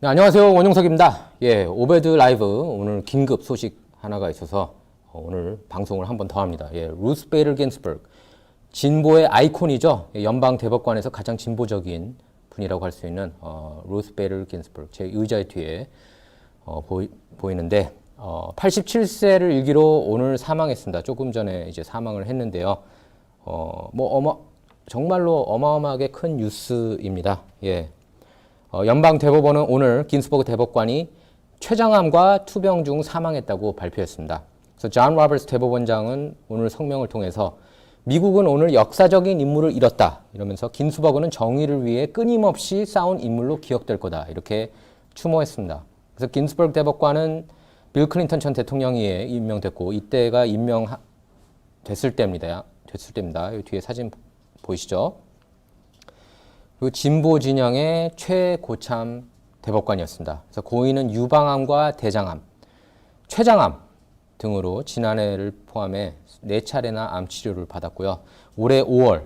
네, 안녕하세요. 원용석입니다. 예, 오베드 라이브 오늘 긴급 소식 하나가 있어서 어, 오늘 방송을 한 번 더 합니다. 예, 루스 베이를 겐스버그 진보의 아이콘이죠. 예, 연방 대법관에서 가장 진보적인 분이라고 할 수 있는 어, 루스 베이를 겐스버그 제 의자의 뒤에 어, 보이, 보이는데 어, 87세를 일기로 오늘 사망했습니다. 조금 전에 이제 사망을 했는데요. 어, 뭐 어마 정말로 어마어마하게 큰 뉴스입니다. 예. 어, 연방 대법원은 오늘 긴스버그 대법관이 췌장암과 투병 중 사망했다고 발표했습니다. 그래서 존 로버츠 대법원장은 오늘 성명을 통해서 미국은 오늘 역사적인 인물을 잃었다 이러면서 긴스버그는 정의를 위해 끊임없이 싸운 인물로 기억될 거다 이렇게 추모했습니다. 그래서 긴스버그 대법관은 빌 클린턴 전 대통령이 임명됐고 이때가 임명됐을 때입니다. 됐을 때입니다. 이 뒤에 사진 보이시죠? 그리고 진보 진영의 최고참 대법관이었습니다. 그래서 고인은 유방암과 대장암, 췌장암 등으로 지난해를 포함해 네 차례나 암 치료를 받았고요. 올해 5월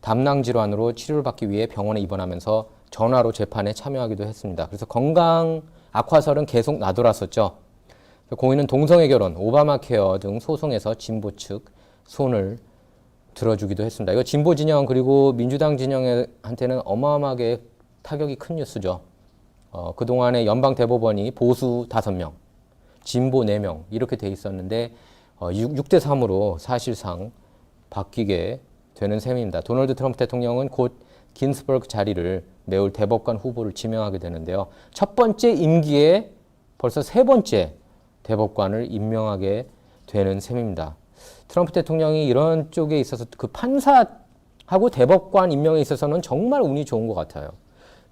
담낭 질환으로 치료를 받기 위해 병원에 입원하면서 전화로 재판에 참여하기도 했습니다. 그래서 건강 악화설은 계속 나돌았었죠. 고인은 동성애 결혼, 오바마 케어 등 소송에서 진보 측 손을 들어주기도 했습니다. 이거 진보 진영 그리고 민주당 진영한테는 어마어마하게 타격이 큰 뉴스죠. 어, 그동안에 연방 대법원이 보수 5명, 진보 4명 이렇게 돼 있었는데 어, 6, 대 3으로 사실상 바뀌게 되는 셈입니다. 도널드 트럼프 대통령은 곧 긴스버그 자리를 메울 대법관 후보를 지명하게 되는데요. 첫 번째 임기에 벌써 세 번째 대법관을 임명하게 되는 셈입니다. 트럼프 대통령이 이런 쪽에 있어서 그 판사하고 대법관 임명에 있어서는 정말 운이 좋은 것 같아요.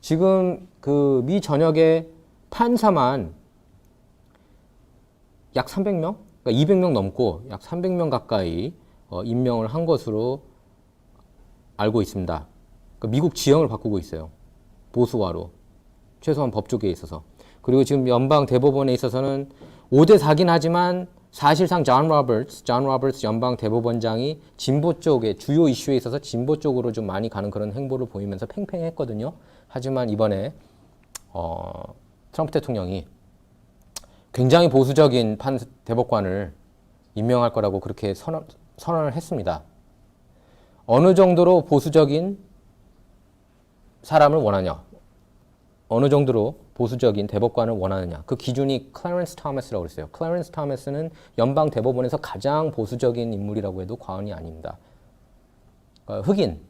지금 그 미 전역의 판사만 약 300명? 그러니까 200명 넘고 약 300명 가까이 어, 임명을 한 것으로 알고 있습니다. 그러니까 미국 지형을 바꾸고 있어요. 보수화로. 최소한 법 쪽에 있어서. 그리고 지금 연방 대법원에 있어서는 5대 4긴 하지만 사실상 존 로버츠, 존 로버츠 연방 대법원장이 진보 쪽에 주요 이슈에 있어서 진보 쪽으로 좀 많이 가는 그런 행보를 보이면서 팽팽했거든요. 하지만 이번에 어, 트럼프 대통령이 굉장히 보수적인 판 대법관을 임명할 거라고 그렇게 선언, 선언을 했습니다. 어느 정도로 보수적인 사람을 원하냐? 어느 정도로 보수적인 대법관을 원하느냐. 그 기준이 클래런스 토머스라고 그랬어요. 클래런스 토머스는 연방 대법원에서 가장 보수적인 인물이라고 해도 과언이 아닙니다. 그러니까 흑인,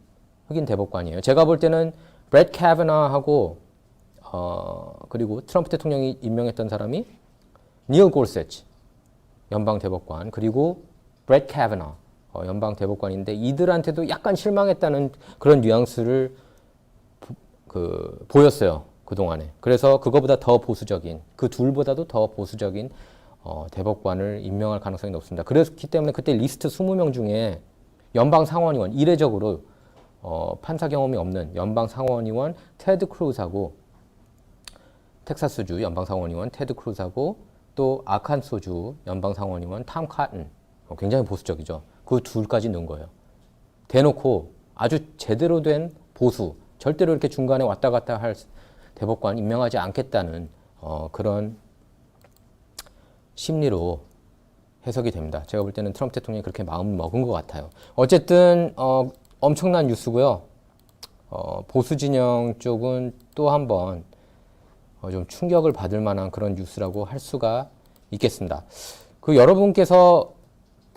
흑인 대법관이에요. 제가 볼 때는 브렛 캐버나하고 어, 그리고 트럼프 대통령이 임명했던 사람이 닐 골세치 연방 대법관 그리고 브렛 캐버나 어, 연방 대법관인데 이들한테도 약간 실망했다는 그런 뉘앙스를 그 보였어요. 그동안에. 그래서 그거보다 더 보수적인, 그 둘보다도 더 보수적인 어, 대법관을 임명할 가능성이 높습니다. 그렇기 때문에 그때 리스트 20명 중에 연방 상원의원, 이례적으로 어, 판사 경험이 없는 연방 상원의원 테드 크루즈하고 텍사스주 연방 상원의원 테드 크루즈하고 또 아칸소주 연방 상원의원 탐 카튼 어, 굉장히 보수적이죠. 그 둘까지 넣은 거예요. 대놓고 아주 제대로 된 보수, 절대로 이렇게 중간에 왔다 갔다 할 대법관 임명하지 않겠다는 어, 그런 심리로 해석이 됩니다. 제가 볼 때는 트럼프 대통령이 그렇게 마음 먹은 것 같아요. 어쨌든 어, 엄청난 뉴스고요. 어, 보수 진영 쪽은 또 한번 어, 좀 충격을 받을 만한 그런 뉴스라고 할 수가 있겠습니다. 그 여러분께서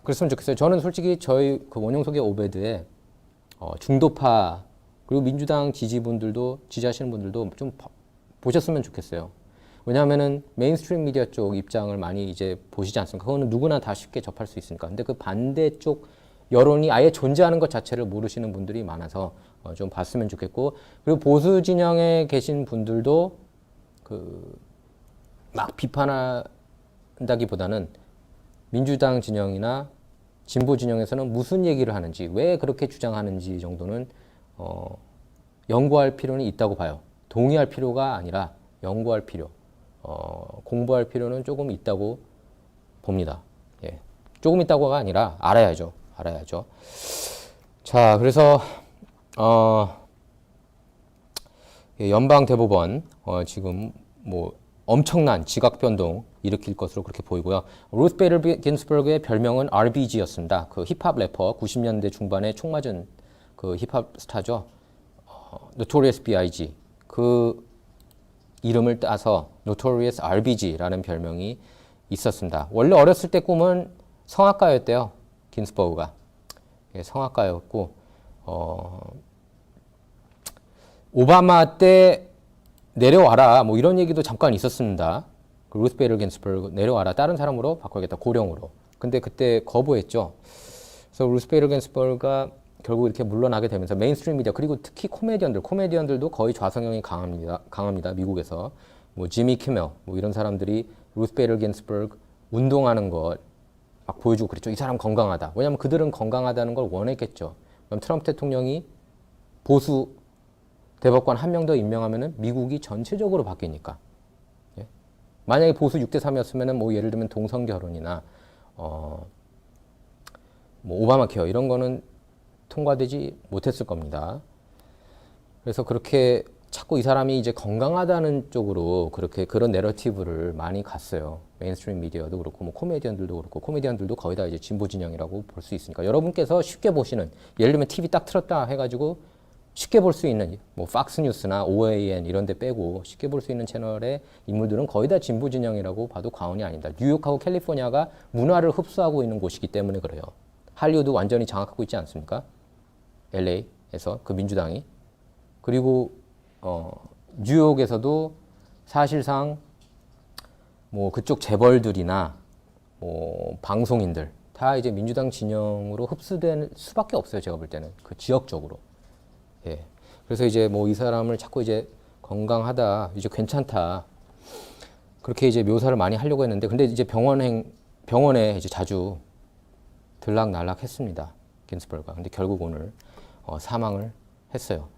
그랬으면 좋겠어요. 저는 솔직히 저희 그 원용석의 오베드에 어, 중도파 그리고 민주당 지지분들도 지지하시는 분들도 좀 보셨으면 좋겠어요. 왜냐하면은 메인스트림 미디어 쪽 입장을 많이 이제 보시지 않습니까? 그거는 누구나 다 쉽게 접할 수 있으니까. 근데 그 반대쪽 여론이 아예 존재하는 것 자체를 모르시는 분들이 많아서 어, 좀 봤으면 좋겠고 그리고 보수 진영에 계신 분들도 그 막 비판한다기보다는 민주당 진영이나 진보 진영에서는 무슨 얘기를 하는지 왜 그렇게 주장하는지 정도는 어, 연구할 필요는 있다고 봐요. 동의할 필요가 아니라 연구할 필요, 어, 공부할 필요는 조금 있다고 봅니다. 예. 조금 있다고가 아니라 알아야죠. 알아야죠. 자, 그래서 어, 예, 연방 대법원 어, 지금 뭐 엄청난 지각 변동 일으킬 것으로 그렇게 보이고요. 루스 베이럴 긴스버그의 별명은 RBG였습니다. 그 힙합 래퍼 90년대 중반에 총 맞은 그 힙합 스타죠. 어, Notorious B.I.G. 그 이름을 따서 Notorious RBG라는 별명이 있었습니다. 원래 어렸을 때 꿈은 성악가였대요. 긴스버그가. 예, 성악가였고 어, 오바마 때 내려와라 뭐 이런 얘기도 잠깐 있었습니다. 그 루스 베이럴 긴스버그 내려와라 다른 사람으로 바꿔야겠다 고령으로. 근데 그때 거부했죠. 그래서 루스 베이럴 긴스버그가 결국 이렇게 물러나게 되면서 메인스트림 미디어 그리고 특히 코미디언들 코미디언들도 거의 좌성형이 강합니다. 강합니다. 미국에서 뭐 지미 키멜 뭐 이런 사람들이 루스 베이럴 긴스버그 운동하는 것막 보여주고 그랬죠. 이 사람 건강하다. 왜냐하면 그들은 건강하다는 걸 원했겠죠. 그럼 트럼프 대통령이 보수 대법관 한 명 더 임명하면은 미국이 전체적으로 바뀌니까. 예? 만약에 보수 6대 3이었으면은 뭐 예를 들면 동성 결혼이나 어, 뭐 오바마 케어 이런 거는 통과되지 못했을 겁니다. 그래서 그렇게 자꾸 이 사람이 이제 건강하다는 쪽으로 그렇게 그런 내러티브를 많이 갔어요. 메인스트림 미디어도 그렇고 뭐 코미디언들도 그렇고 코미디언들도 거의 다 이제 진보 진영이라고 볼 수 있으니까 여러분께서 쉽게 보시는 예를 들면 TV 딱 틀었다 해가지고 쉽게 볼 수 있는 뭐 팍스 뉴스나 OAN 이런 데 빼고 쉽게 볼 수 있는 채널의 인물들은 거의 다 진보 진영이라고 봐도 과언이 아닙니다. 뉴욕하고 캘리포니아가 문화를 흡수하고 있는 곳이기 때문에 그래요. 할리우드 완전히 장악하고 있지 않습니까? LA에서 그 민주당이 그리고 어, 뉴욕에서도 사실상 뭐 그쪽 재벌들이나 뭐 방송인들 다 이제 민주당 진영으로 흡수될 수밖에 없어요. 제가 볼 때는 그 지역적으로. 예. 그래서 이제 뭐 이 사람을 자꾸 이제 건강하다, 이제 괜찮다. 그렇게 이제 묘사를 많이 하려고 했는데, 근데 이제 병원행, 병원에 이제 자주 들락날락 했습니다. 긴스버그가. 근데 결국 오늘 어, 사망을 했어요.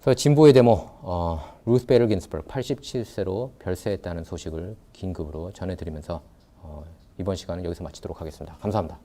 그래서 진보의 데모, 어, 루스 베럴 긴스버그 87세로 별세했다는 소식을 긴급으로 전해드리면서 어, 이번 시간은 여기서 마치도록 하겠습니다. 감사합니다.